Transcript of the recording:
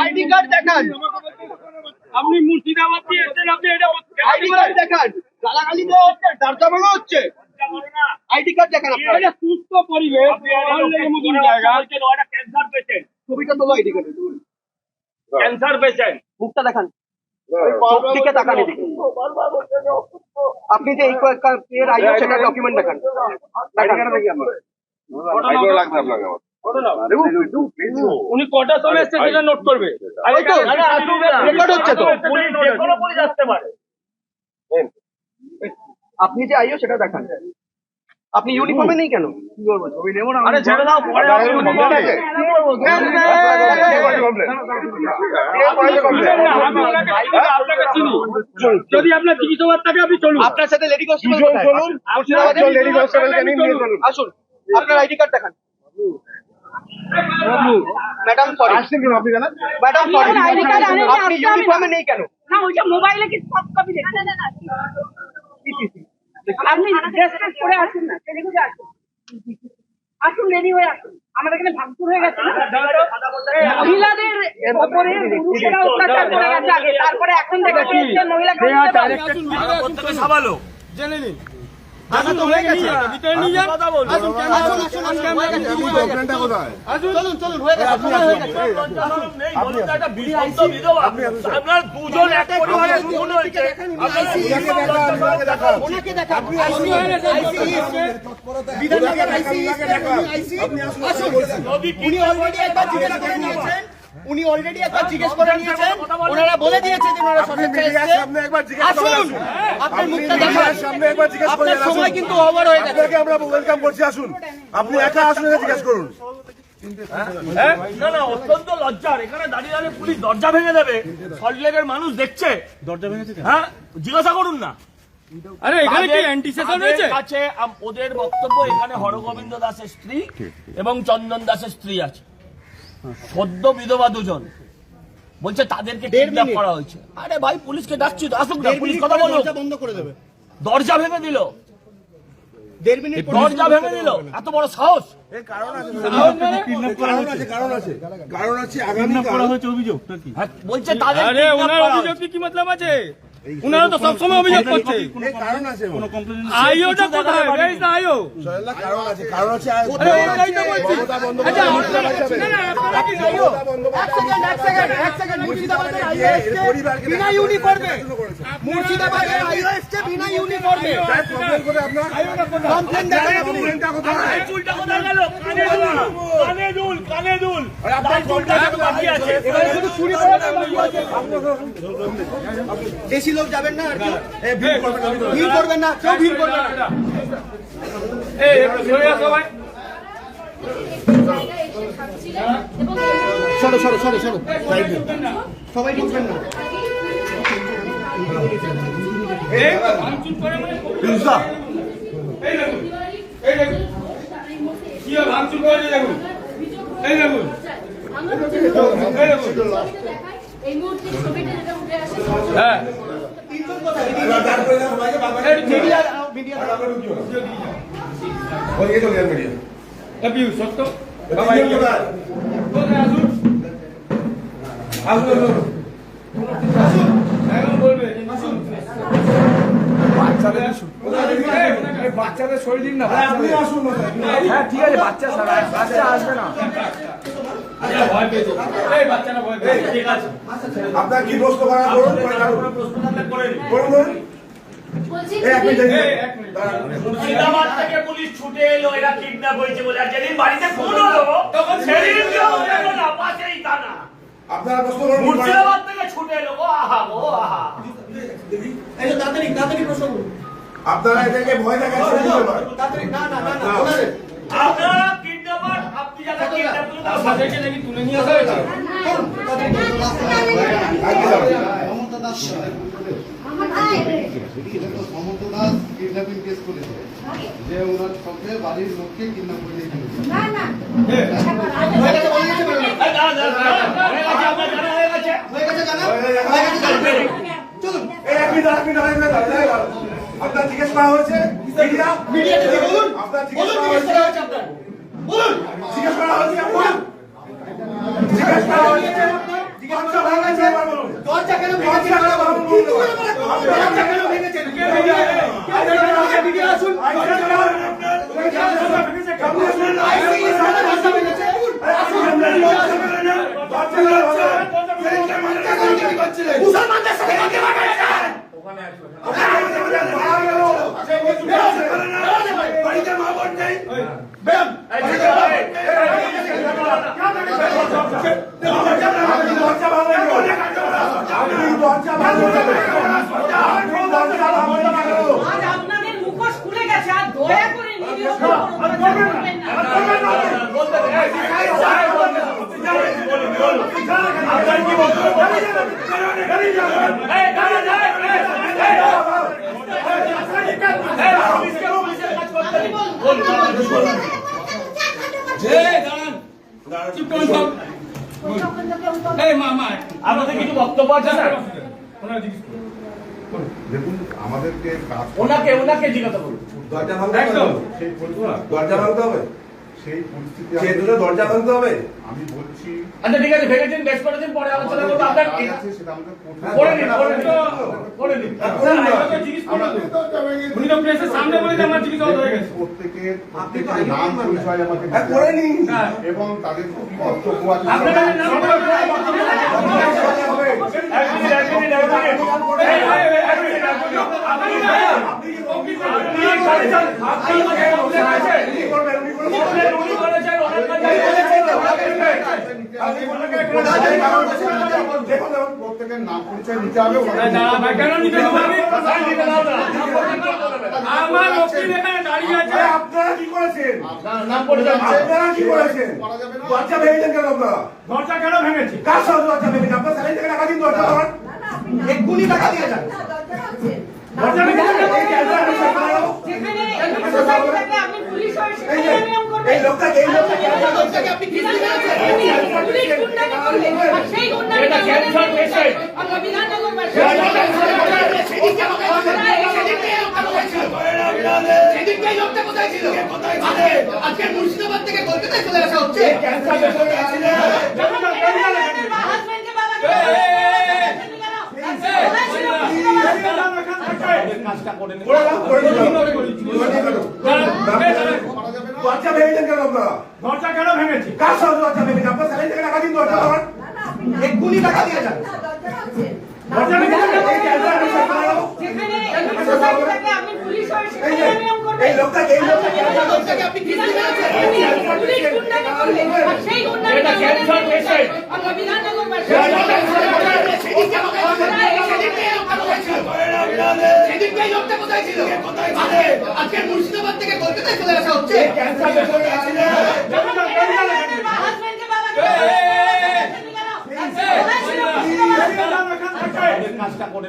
ID card দেখান। আপনি মুর্শিদাবাদ দিয়ে এসেছেন আপনি এটা আইডি কার্ড দেখান। গালাগালি দেওয়া হচ্ছে দাঁড়ানো হচ্ছে। আইডি কার্ড দেখান আপনার। এটা সুস্থ পরিবেশ মতন জায়গা। ক্যান্সার পেশেন্ট ছবিটা তোলো আইডি কার্ড। ক্যান্সার পেশেন্ট মুখটা দেখান। দিকে তাকান এদিকে। আপনি যে এই এর আইডি সেটা ডকুমেন্ট দেখান। দেখান উনি কটার সময় এসছে সেটা নোট করবে। রেকর্ড হচ্ছে তো। পুলিশ যে কোনো পুলিশ আসতে পারে। আপনি যে আইও সেটা দেখান। আপনি ইউনিফর্মে নেই কেন? আরে ছেড়ে দাও পরে আসবে বুঝলেন না, যদি আপনার থাকে আপনি চলুন। আপনার সাথে লেডি কনস্টেবল কে চলুন। আসুন। আপনার আইডি কার্ড দেখান। ম্যাডাম সরি আসছেন কেন আপনি জানেন ম্যাডাম সরি আপনি ইউনিফর্মে নেই কেন? না ওই যে মোবাইলে কি সব কপি দেখে আপনি ড্রেস ট্রেস করে আসুন না সেদিকে বুঝে আসুন। আসুন রেডি হয়ে আসুন। আমাদের এখানে ভাঙচুর হয়ে গেছে না? মহিলাদের ওপরে পুরুষেরা অত্যাচার করে গেছে আগে তারপরে এখন বলেছে মহিলা সাবালো দেখা তো হয়ে গেছে। ভিতরে নিয়ে যান। কথা বলুন। আসুন ক্যামেরা কমপ্লেনটা কোথায়? চলুন চলুন হয়ে গেছে সময় হয়ে গেছে। আপনার দুজন এক পরিবারে খুন হয়েছে ওনাকে দেখান ওনাকে দেখান। আপনি আসুন। বিধাননগর আইসি আপনি আসুন। আসুন বলছেন উনি অলরেডি একবার জিজ্ঞেস করে নিয়েছেন। উনি অলরেডি একবার জিজ্ঞেস করে নিয়েছেন। ওনারা বলে দিয়েছে যে ওনারা সামনে একবার জিজ্ঞেস আসুন। আপনার মুখটা দেখান। সামনে একবার জিজ্ঞেস করে আপনার সময় কিন্তু ওভার হয়ে গেছে। আপনাকে আমরা ওয়েলকাম করছি আসুন। আপনি একা আসুন এসে জিজ্ঞেস করুন। হ্যাঁ? না না অত্যন্ত লজ্জার। এখানে দাঁড়িয়ে দাঁড়িয়ে পুলিশ দরজা ভেঙে দেবে। সল্টলেকের মানুষ দেখছে। দরজা ভেঙেছে হ্যাঁ? জিজ্ঞাসা করুন না। আরে এখানে কি অ্যান্টিসেশন হয়েছে? কাছে আম- ওদের বক্তব্য এখানে হরগোবিন্দ দাসের স্ত্রী এবং চন্দন দাসের স্ত্রী আছে। সদ্য বিধবা দুজন। বলছে তাদেরকে কিডন্যাপ করা হয়েছে। আরে ভাই পুলিশকে ডাকছি তো আসুক না পুলিশ কথা বলুক। বন্ধ করে দেবে। দরজা ভেঙে দিল। দেড় মিনিট দরজা ভেঙে দিল। এত বড় সাহস? কারণ আছে কারণ আছে কারণ আছে। আগামীকাল। বলছে তাদের আরে ওনার অভিযোগ। কি মতলব আছে? ওনারা তো সবসময় অভিযোগ করছে। এই আইওটা কোথায়? সোহেলদা, কারণ আছে কারণ আছে আচ্ছা আইও। আইও আছে। বেশি লোক যাবেন না আর কি ভিড় করবেন না কেউ ভিড় করবেন না। সরে সরো সরো সরো সবাই ঢুকবেন না। ভাঙচুর করে মানে পিউষদা, এই দেখুন এই দেখুন। কি আর ভাঙচুর করেছে দেখুন। এই দেখুন। এই দেখুন। এই মুহূর্তে ছবিটা যেটা উঠে আসে হ্যাঁ। বাচ্চাদের শরীর দিন না হ্যাঁ ঠিক আছে বাচ্চা বাচ্চা আসবে না। আপনার কি প্রশ্ন করে। করুন, করুন। দাঁড়ান। মুর্শিদাবাদ থেকে পুলিশ ছুটে এলো এরা কিডন্যাপ হয়েছে বলে আর যেদিন বাড়িতে ফোন হলো তখন সেদিন কেউ এলো না পাশেই থানা আপনারা প্রশ্ন করুন মুর্শিদাবাদ থেকে ছুটে এলো ও আহা ও আহা এই তাড়াতাড়ি তাড়াতাড়ি প্রশ্ন করুন আপনারা এদেরকে ভয় দেখাচ্ছেন তাড়াতাড়ি না না না না আপনারা কিডন্যাপার আপনি যারা কিডন্যাপ করলেন তারা তাদেরকে নাকি তুলে নিয়ে আসা হয়েছে মমতা দাস বাড়ির লোককে কিডন্যাপ আপনার জিজ্ঞেস করা হয়েছে। মিডিয়া জিজ্ঞেস করা হয়েছে। জিজ্ঞেস করা হয়েছে। কেন? কিন্তু দরজা কেন ভেঙেছেন? দরজা ভিডিও আসুন। আইসি সামনে দরজা ভেঙেছে। মুসলমানদের সাথে বাড়িতে মা বোন নেই। আজ আপনাদের মুখোশ খুলে গেছে আর দয়া করে নিরীহ করবেন না। আপনাদের কিছু বক্তব্য আছে স্যার? দেখুন আমাদেরকে ওনাকে ওনাকে জিজ্ঞাসা করুন। দরজা ভাঙতে হবে। দরজা ভাঙতে হবে? সেই পরিস্থিতি সে দুটো দরজা ভাঙতে হবে? আমি বলছি আচ্ছা ঠিক আছে ভেঙেছেন বেশ করেছেন পরে আলোচনা করব। আপনার সেটা আমাদের করে নিন করে নিন। করে নিন। উনি তো প্রেসের সামনে বলে আমার চিকিৎসা হয়ে গেছে। প্রত্যেকের প্রত্যেকের নাম পরিচয় আমাকে হ্যাঁ, করে নিন। এবং তাদের কর্তব্য আছে আপনাদের নাম করে এক মিনিট এক মিনিট এক মিনিট এই, এই, এই, এক মিনিট এক মিনিট আপনি আপনি করেছেন আপনি করেছেন উনি করেছেন উনি করেছেন অনেক কাজ দেখুন প্রত্যেকের নাম পরিচয় নিতে হবে কেন নিতে। আমার দাঁড়িয়ে আছে আপনারা কি করেছেন নাম আপনারা কি করেছেন করা যাবে না দরজা ভেঙেছেন কেন আপনারা দরজা কেন ভেঙেছে কার সাথে দরজা ভেঙেছেন আপনার স্যালাইন থেকে টাকা দিন দরজা এক্ষুনি টাকা দিয়ে যান দরজা ভেঙেছেন আজকে- মুর্শিদাবাদ থেকে কলকাতায় চলে আসা হচ্ছে হাজবেন্ডকে বাবা কাজটা করে নিন। দরজা ভেঙেছেন কেন আপনারা? দরজা কেন ভেঙেছে? কার সাথে দরজা আপনার থেকে টাকা দিন এক্ষুনি টাকা দিয়ে যান? আমি পুলিশ এই লোকটাকে এই লোকটাকে আপনি আর সেই গুন্ডামি এটা ক্যান্সার পেশেন্ট আমরা বিধাননগর সেদিনকে সেদিনকে লোকটা কোথায় ছিল? এই লোকটা কোথায় ছিল? আজকে- আজকে মুর্শিদাবাদ থেকে কলকাতায় চলে আসা হচ্ছে হাজবেন্ডকে বাবা কাজটা করে